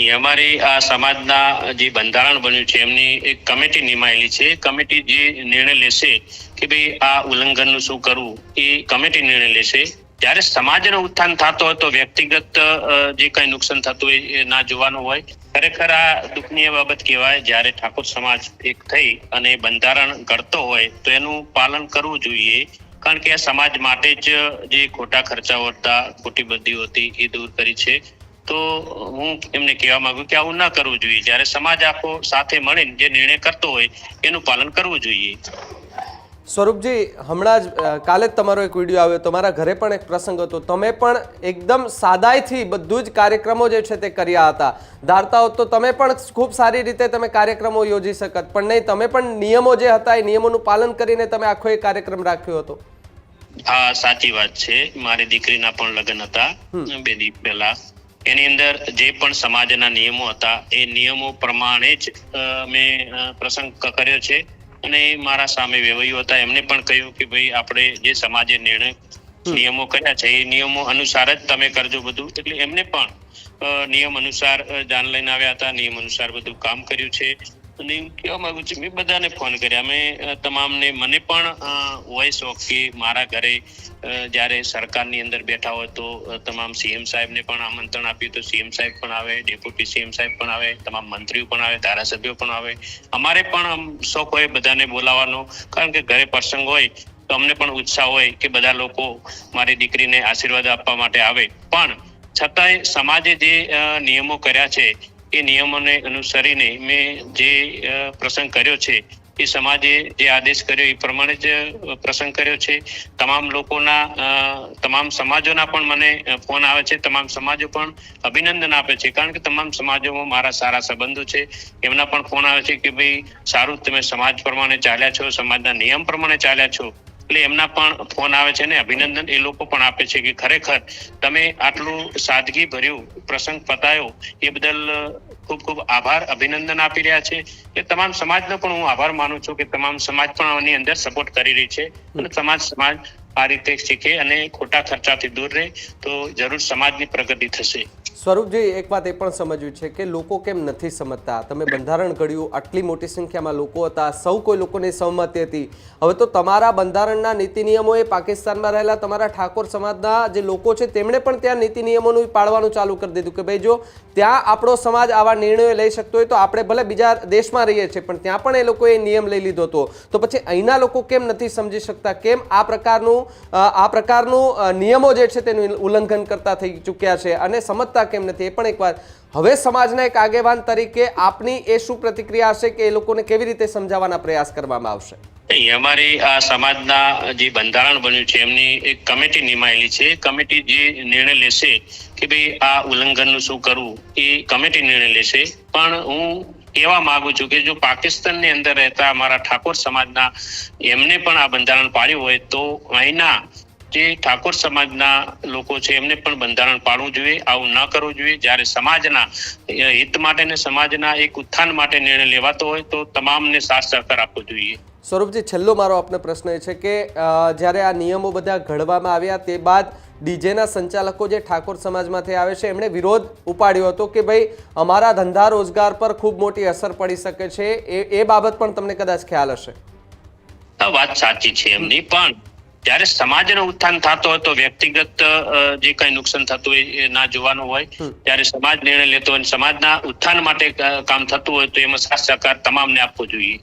નહીં, અમારી આ સમાજના જે બંધારણ બન્યું છે, એમની એક કમિટી નિમાયેલી છે. કમિટી જે નિર્ણય લેશે કે ભાઈ આ ઉલ્લંઘનનું શું કરવું, એ કમિટી નિર્ણય લેશે. જ્યારે સમાજનો ઉત્થાન થતો હોય તો વ્યક્તિગત જે કઈ નુકસાન થતું હોય, એ ના જોવાનું હોય. ખરેખર આ દુઃખનીય બાબત કહેવાય, જ્યારે ઠાકોર સમાજ એક થઈ અને બંધારણ ઘડતો હોય, તો એનું પાલન કરવું જોઈએ. કારણ કે આ સમાજ માટે જ જે ખોટા ખર્ચાઓ હતા, ખોટી બધી હતી, એ દૂર કરી છે. તો હું એમને કહેવા માંગુ કે આવું ના કરવું જોઈએ. જ્યારે સમાજ આખો સાથે મળીને જે નિર્ણય કરતો હોય એનું પાલન કરવું જોઈએ. સ્વરૂપજી હમણાં જ કાલે જ તમારો એક વીડિયો આવ્યો. તમારા ઘરે પણ એક પ્રસંગ હતો. તમે પણ એકદમ સાદાઈથી બધું જ કાર્યક્રમો જે છે તે કર્યા હતા. ધારતા હોત તો તમે પણ ખૂબ સારી રીતે તમે કાર્યક્રમો યોજી શકત. પણ નહીં તમે પણ નિયમો જે હતા એ નિયમોનું પાલન કરીને તમે આખો એ કાર્યક્રમ રાખ્યો હતો. હા સાચી વાત છે. મારી દીકરીના પણ લગ્ન હતા. બે દિવસ પહેલા. એની અંદર જે પણ સમાજના નિયમો હતા એ નિયમો પ્રમાણે જ મેં પ્રસંગ કર્યો છે. અને મારા સામે વેવાઈઓ હતા એમને પણ કહ્યું કે ભાઈ આપણે જે સમાજે નિર્ણય નિયમો કર્યા છે એ નિયમો અનુસાર જ તમે કરજો બધું. એટલે એમને પણ નિયમ અનુસાર જાન લઈને આવ્યા હતા નિયમ અનુસાર બધું કામ કર્યું છે. અને હું કહેવા માંગુ છું મેં બધાને ફોન કર્યા. અમે તમામને મને પણ હોય શોખ કે મારા ઘરે જ્યારે સરકારની અંદર બેઠા હોય તો તમામ સીએમ સાહેબને પણ આમંત્રણ આપ્યું તો સીએમ સાહેબ પણ આવે ડેપ્યુટી સીએમ સાહેબ પણ આવે, તમામ મંત્રીઓ પણ આવે, ધારાસભ્યો પણ આવે. અમારે પણ શોખ હોય બધાને બોલાવવાનો, કારણ કે ઘરે પ્રસંગ હોય, તો અમને પણ ઉત્સાહ હોય કે બધા લોકો મારી દીકરીને આશીર્વાદ આપવા માટે આવે. પણ છતાંય સમાજે જે નિયમો કર્યા છે એ નિયમોને અનુસરીને મેં જે પ્રસંગ કર્યો છે, એ સમાજે જે આદેશ કર્યો એ પ્રમાણે જ પ્રસંગ કર્યો છે. તમામ લોકોના તમામ સમાજોના પણ મને ફોન આવે છે. તમામ સમાજો પણ અભિનંદન આપે છે. કારણ કે તમામ સમાજોમાં મારા સારા સંબંધો છે. એમના પણ ફોન આવે છે કે ભાઈ, સારું તમે સમાજ પ્રમાણે ચાલ્યા છો, સમાજના નિયમ પ્રમાણે ચાલ્યા છો. એટલે એમના પણ ફોન આવે છે ને અભિનંદન એ લોકો પણ આપે છે કે ખરેખર તમે આટલું સાદગી ભર્યું પ્રસંગ પતાયો એ બદલ ખૂબ ખૂબ આભાર અભિનંદન આપી રહ્યા છે. એ તમામ સમાજનો પણ હું આભાર માનું છું કે તમામ સમાજ પણ આની અંદર સપોર્ટ કરી રહી છે અને સમાજ સમાજ આ રીતે શીખે અને ખોટા ખર્ચાથી દૂર રહે, તો જરૂર સમાજની પ્રગતિ થશે. સ્વરૂપજી, એક વાત એ પણ સમજવી છે કે લોકો કેમ નથી સમજતા? તમે બંધારણ ઘડ્યું, આટલી મોટી સંખ્યામાં લોકો હતા, સૌ કોઈ લોકોની સહમતિ હતી. હવે તો તમારા બંધારણના નીતિ નિયમોએ પાકિસ્તાનમાં રહેલા તમારા ઠાકોર સમાજના જે લોકો છે, તેમણે પણ ત્યાં નીતિ નિયમોનું પાળવાનું ચાલુ કરી દીધું કે ભાઈ જો ત્યાં આપણો સમાજ આવા નિર્ણયો લઈ શકતો હોય તો આપણે ભલે બીજા દેશમાં રહીએ છીએ, પણ ત્યાં પણ એ લોકોએ નિયમ લઈ લીધો હતો. તો પછી અહીંના લોકો કેમ નથી સમજી શકતા? કેમ આ પ્રકારનું આ પ્રકારનું નિયમો જે છે તેનું ઉલ્લંઘન કરતા થઈ ચૂક્યા છે અને સમજતા કેમ નથી, એ પણ એકવાર હવે સમાજના એક આગેવાન તરીકે આપની એ શું પ્રતિક્રિયા હશે કે એ લોકોને કેવી રીતે સમજાવવાના પ્રયાસ કરવામાં આવશે? અમારી આ સમાજના જે બંધારણ બન્યું છે, એમની એક કમિટી નિમાયેલી છે. કમિટી જે નિર્ણય લેશે કે ભાઈ આ ઉલ્લંઘનનું શું કરવું, એ કમિટી નિર્ણય લેશે. પણ હું કહેવા માંગુ છું કે જો પાકિસ્તાનની અંદર રહેતા અમારા ઠાકોર સમાજના એમને પણ આ બંધારણ પાડ્યું હોય તો અહીંના જે ઠાકોર સમાજના લોકો છે એમને પણ બંધારણ પાડવું જોઈએ, આવું ન કરવું જોઈએ. જ્યારે સમાજના હિત માટે ને સમાજના એક ઉત્થાન માટે નિર્ણય લેવાતો હોય તો તમામને સાથ સહકાર આપવો જોઈએ. સ્વરૂપજી, છેલ્લો મારો આપને પ્રશ્ન એ છે કે જ્યારે આ નિયમો બધા ઘડવામાં આવ્યા તે બાદ ડીજેના સંચાલકો જે ઠાકોર સમાજમાંથી આવે છે એમણે વિરોધ ઉપાડ્યો હતો કે ભાઈ અમારા ધંધા રોજગાર પર ખૂબ મોટી અસર પડી શકે છે. એ એ બાબત પણ તમને કદાચ ખ્યાલ હશે. આ વાત સાચી છે એમની પણ જ્યારે સમાજનો ઉત્થાન થતો હોય તો વ્યક્તિગત જે કઈ નુકસાન થતું હોય એ ના જોવાનું હોય ત્યારે સમાજ નિર્ણય લેતો હોય અને સમાજના ઉત્થાન માટે કામ થતું હોય તો એમાં સાથ સહકાર તમામને આપવો જોઈએ.